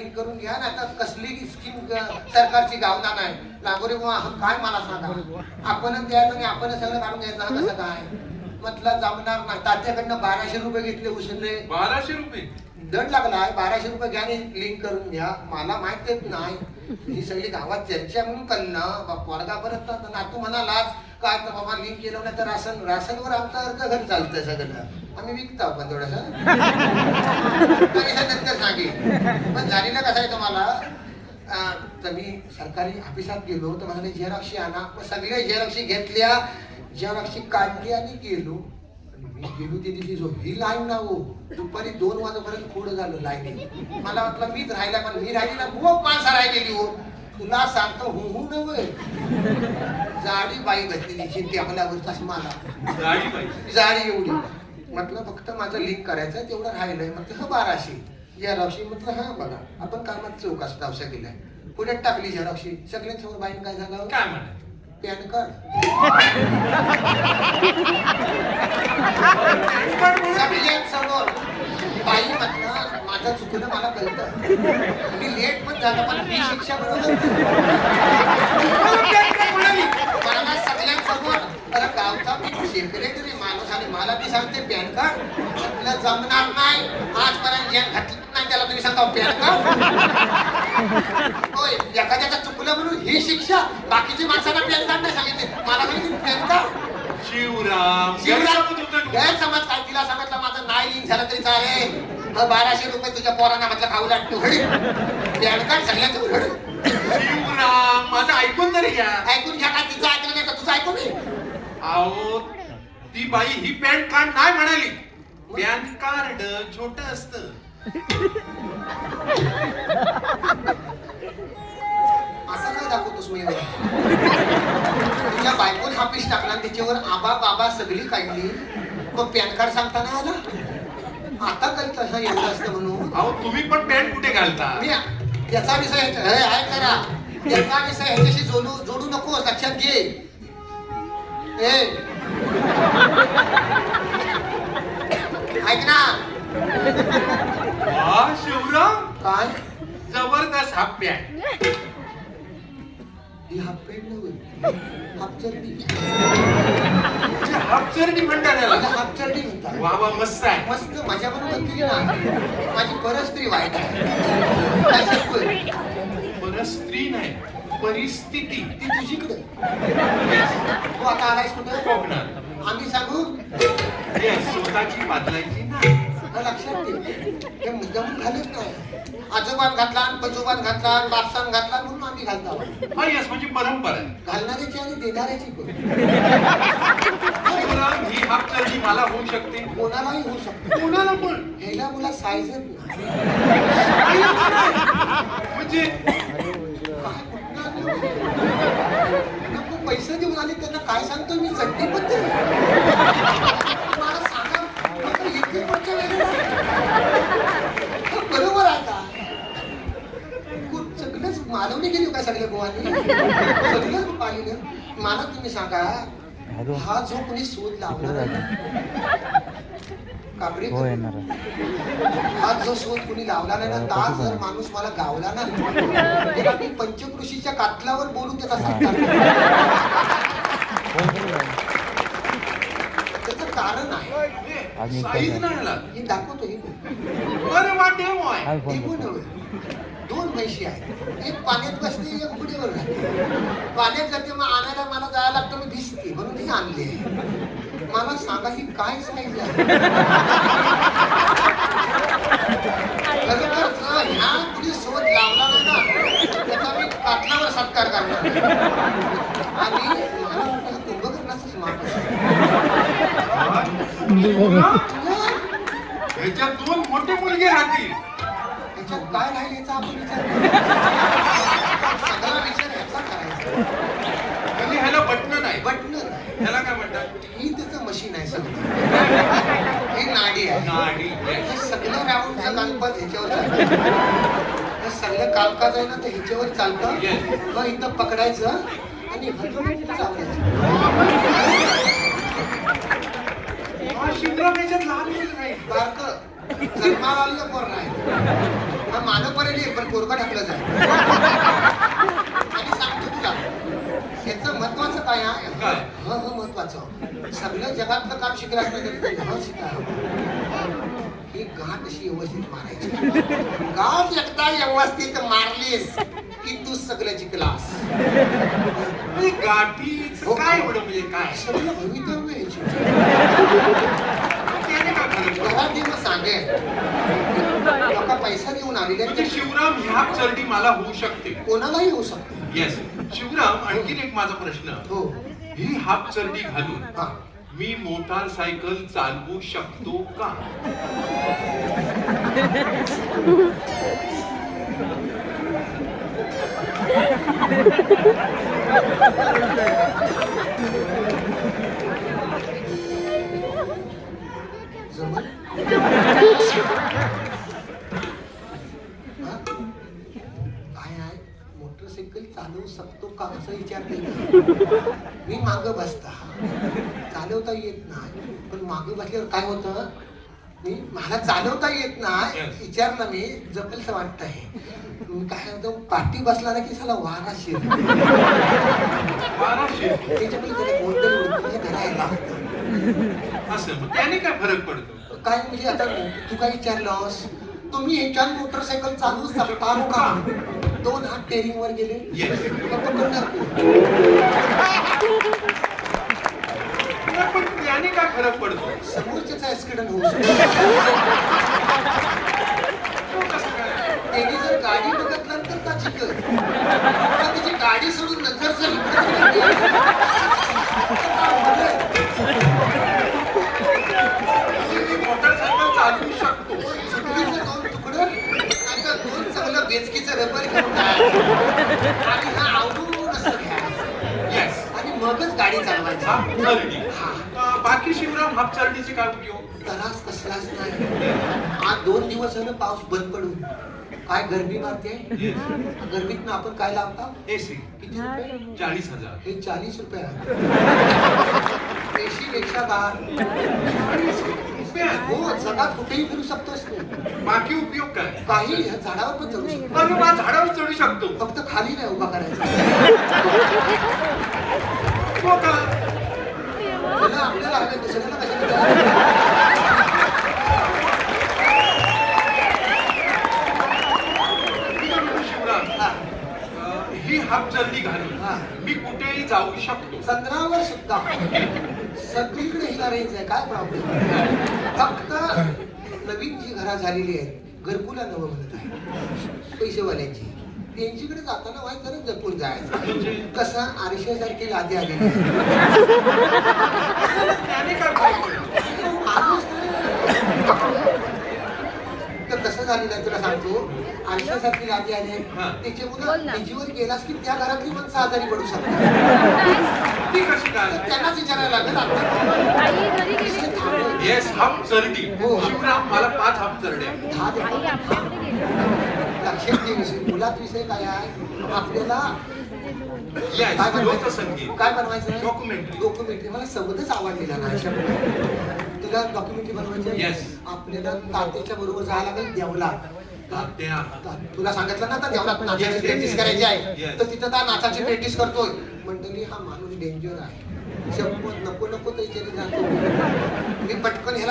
Link करून घ्या ना आता कसली स्कीम सरकारची गावना नाही. लागोरे बुवा काय मला सांगा आपणच द्यायचं आणि आपणच सगळं काढून घ्यायचं कसं काय? म्हटलं जमणार नाही. तात्याकडनं बाराशे रुपये घेतले उसने बाराशे रुपये? दंड लागला बाराशे रुपये घ्या आणि लिंक करून घ्या. मला माहीत येत नाही. ही सगळी गावात चर्चा म्हणून कळलं बा पोरगा परत नातू म्हणालाच काय तर बाबा लिंक केलं नाही तर राशन राशनवर आमचा अर्ध घर चालतंय सगळं. आम्ही विकतो आपण थोडंसं. नंतर सांगेल पण झालेलं कसं आहे तुम्हाला तर मी सरकारी ऑफिसात गेलो तर म्हणाले झेरॉक्सी आणा. मग सगळ्या झेरॉक्सी घेतल्या झेरॉक्सी काढली आणि गेलो. मी गेलो ते ही लाईन ना हो दुपारी दोन वाजेपर्यंत पुढं झालं लाईन मला वाटलं मीच राहिला पण मी राहिली ना खूप माणसं राहिलेली हो. तुला सांगतो हु हु नव्हे. जाडी बाई बसलेली शिंदे आपल्यावर चष्माला पाहिजे जाडी एवढी. म्हटलं फक्त माझं लिंक करायचं तेवढं राहिलंय. म्हटलं हा बाराशे. झेरॉक्सी म्हटलं हा बघा. आपण कामात चौकास दावसा केलाय पुण्यात टाकली झेरॉक्सी सगळ्यांसमोर बाईन काय सांगावं काय म्हणायचं पॅन कार्ड सगळ्यांसमोर बाई चुकलं मला कळतं. मी लेट पण झालं पण ही शिक्षा बरोबर. मला सगळ्यांसमोर अरे गावचा मी सेक्रेटरी माणूस आणि मला ती सांगते पॅन कार्ड म्हटलं जमणार नाही. आजपर्यंत ज्ञान घातलं नाही त्याला तुम्ही सांगा पॅन कार्ड? होय एखाद्याचं चुकलं म्हणून ही शिक्षा बाकीची माणसांना पॅन कार्ड नाही सांगितले. मला सांगितले पॅन कार्ड? शिवराम शिवराज गैरसमज काय? तिला सांगितलं माझं नाही झालं तरी चालेल. मग बाराशे रुपये तुझ्या पोरांना म्हटलं खाऊ लागतो घडी? सगळ्यांचं माझं ऐकून तरी घ्या. ऐकून घ्या का तिचं ऐकलं नाही का तुझं ऐकून घे. अहो ती बाई ही पॅन कार्ड नाही म्हणाली. पॅन कार्ड छोट असत. आता काय दाखवतोस मी. एवढं? तुझ्या बायकोन हा पीस टाकला आणि त्याच्यावर आबा बाबा सगळी काढली. मग पॅन कार्ड सांगताना आला. आता कळतं हा एवढं असतं म्हणून. अहो तुम्ही पण पॅन्ट कुठे घालता? मी याचा विषय हे आहे करा. याचा विषय ह्याच्याशी जोडू जोडू नको लक्षात घे. ए. ऐक ना. वा शिवराम. काय? जबरदस्त हा पॅन्ट ही हाफ पॅन्ट नव्हे. हाफ चरडी हाफ चरणी म्हणता त्याला. त्याला हाफ चरडी म्हणतात. वा वा मस्त आहे. मस्त माझ्या बरोबर केली ना. माझी परस्त्री वाईट आहे. काय सांगतोय? बरं स्त्री नाही परिस्थिती. ती तुझीकडे. तू आता आलायस कुठं? कोकणात. आम्ही सांगू? स्वतःची बदलायची नाही हा लक्षात ठेव. मुद्दामून घालत नाही. आजोबान घातला पजोबान घातला आणि बापसान घातला म्हणून आम्ही घालतो. हा यस म्हणजे परंपरा आहे. घालणाऱ्याची आणि देणाऱ्याची पण. ही चरणी मला होऊ शकते. कोणालाही होऊ शकतो. कोणाला पण. ह्याला मुला साईजच नाही म्हणजे पैसे देऊन आले त्यांना काय सांगतो मी? चड्डी बद्दल मला सांगा मला इथे पुढच्या वेळेला बरोबर आहे का कु- मालवणी गेली काय सगळे बुवानी सगळंच पाहिलं मला तुम्ही सांगा हा जो कोणी शोध लावणार काबरे हो जो शोध कोणी लावला नाही ना तास जर माणूस मला गावला ना त्याला मी पंचकृषीच्या कातलावर बोलून त्याचा सत्कार त्याचं कारण आहे। मी साईज. नाही हे दाखवतो हे बघ. अरे वा डेमो आहे. नव्हे. दोन म्हैशी आहेत. एक पाण्यात बसते एक बुडीवर राहते. पाण्यात जाते मग आणायला मला जायला लागतं मी दिसते म्हणून ही आणली. मला सांगा ही काय साईज आहे? खरोखर ह्या कुणी शोध लावला नाही ना त्याचा मी सत्कार करणार आणि मला वाटतं कुंभकर्णाचाच माप असेल. शिवराम, ह्याच्यात दोन मोठे मुलगे राहतील. ह्याच्यात काय राहील याचा आपण विचार करू. सगळा विचार ह्याचा करायचा. म्हणजे ह्याला बटन नाही. बटन नाही. ह्याला काय म्हणतात? ही त्याचं मशीन आहे सगळं. ही नाडी आहे. नाडी हे सगळं राऊंडचं कामकाज ह्याच्यावर चालतं. हे सगळं कामकाज आहे ना ते ह्याच्यावर चालतं. मग इथं पकडायचं आणि ह्याच्यात लहान मुलं नाही बारकं. जन्माला आलेलं पोर नाही. हा मानव पर्यंत येईल पण पोरगा ढकलं जाईल. आणि सांगतो तुला ह्याचं महत्वाचं काय काय? ह ह महत्वाचं. सगळं जगातलं काम शिकलं असलं तरी ह शिकायला ही गाठ अशी व्यवस्थित मारायची. गाठ एकदा व्यवस्थित मारलीस की तू सगळं जिंकलास. म्हणजे गाठीच काय एवढं म्हणजे काय? सगळं भवितव्य? घरात सांगेल पैसा देऊन आलेले आहेत म्हणजे ते शिवराम ह्या चरडी मला होऊ शकते कोणालाही येऊ शकते येस शिवराम आणखीन एक माझा प्रश्न. हो. ही हाफ चरडी घालून हा. मी मोटारसायकल चालवू शकतो का? पण माग बसल्यावर काय होतं? मी मला चालवता येत Yes. विचारलं मी जपेलचं वाटत आहे. मी काय होतं पाठी बसला ना की साला वारा शिर. धरायला लागतं. असं त्याने काय फरक पडतो? काय म्हणजे आता तू काय विचारलंस? तुम्ही ह्याच्यात मोटरसायकल चालवू शकता का? दोन हात टेरिंग वर गेले. Yes. त्याने काय फरक पडतो? समोरच्याचा ऍक्सिडेंट होऊ शकतो. तो कसं काय? त्याने जर गाडी बघितलं तर का चिकन पण त्याची गाडी सोडून नंतर जर इकडे तिकडे गेली, तर काय होणार? मी मोटारसायकल चालवू शकतो. सुटलीचं दोन तुकडं आणि त्या दोन चांगलं बेचकीचं रबर घेऊन जायचं. आणि हा आवडून असं घ्यायचं येस आणि मगच गाडी चालवायची. अं, बाकी शिवराम हाफ चरडीचे काय उपयोग त्रास कसलाच नाही. आज दोन दिवस झालं पाऊस बंद पडून. काय गरमी मारते? गरमीतनं आपण काय लावता? एसी किती रुपये? चाळीस हजार. हे चाळीस रुपये एशी पेक्षा रुपयात. हो जगात कुठेही फिरू शकतोस तू. बाकी उपयोग काय? काही झाडावर पण चढू शकतो. वा झाडावर चढू शकतो. फक्त खाली नाही उभा करायचा. त्याला आपल्याला हवे दुसऱ्याला कशाला मी काय म्हणतो शिवराम हा. ही चरडी घालून. हा. मी कुठेही जाऊ शकतो. चंद्रावर सुद्धा. सगळीकडे हिला रेंज आहे काय प्रॉब्लेम फक्त नवीन जी घरा झालेली आहेत. घरकुला नवं म्हणत आहे पैसेवाल्यांची. त्यांच्याकडे जाताना वाईट जरा जपून जायचं. कसं? आरशासारखी लादी आलेली आहे. त्याने काय फरक पडतो माणूस झालेलं आहे तुला सांगतो. आरशासारखी लादी आली आहे. त्याची मुलं ना. तिच्यावर गेलास की त्या घरातली माणसं आजारी पडू शकतात. ती कशी काय? तर त्यांनाच विचारायला लागेल आता. येस हाफ चरडी. हो. शिवराम मला पाच हाफ लक्षात घे विषय मुलात विषय काय आहे? आपल्याला काय बनवायचं? काय बनवायचं? Documentary. डॉक्युमेंटरी मला शब्दच आवडलेला नाही. तुला डॉक्युमेंटरी बनवायचं Yes. आपल्याला तात्याच्या बरोबर जायला लागेल देवला तात्या. तुला सांगितलं ना आता देवलात नाचाची Yes, yes, प्रॅक्टिस yes, करायची आहे. yes. तर तिथं त्या नाचाची प्रॅक्टिस करतोय. मंडळी हा माणूस डेंजर आहे. नको नको त्याच्याने जातो. मी पटकन ह्याला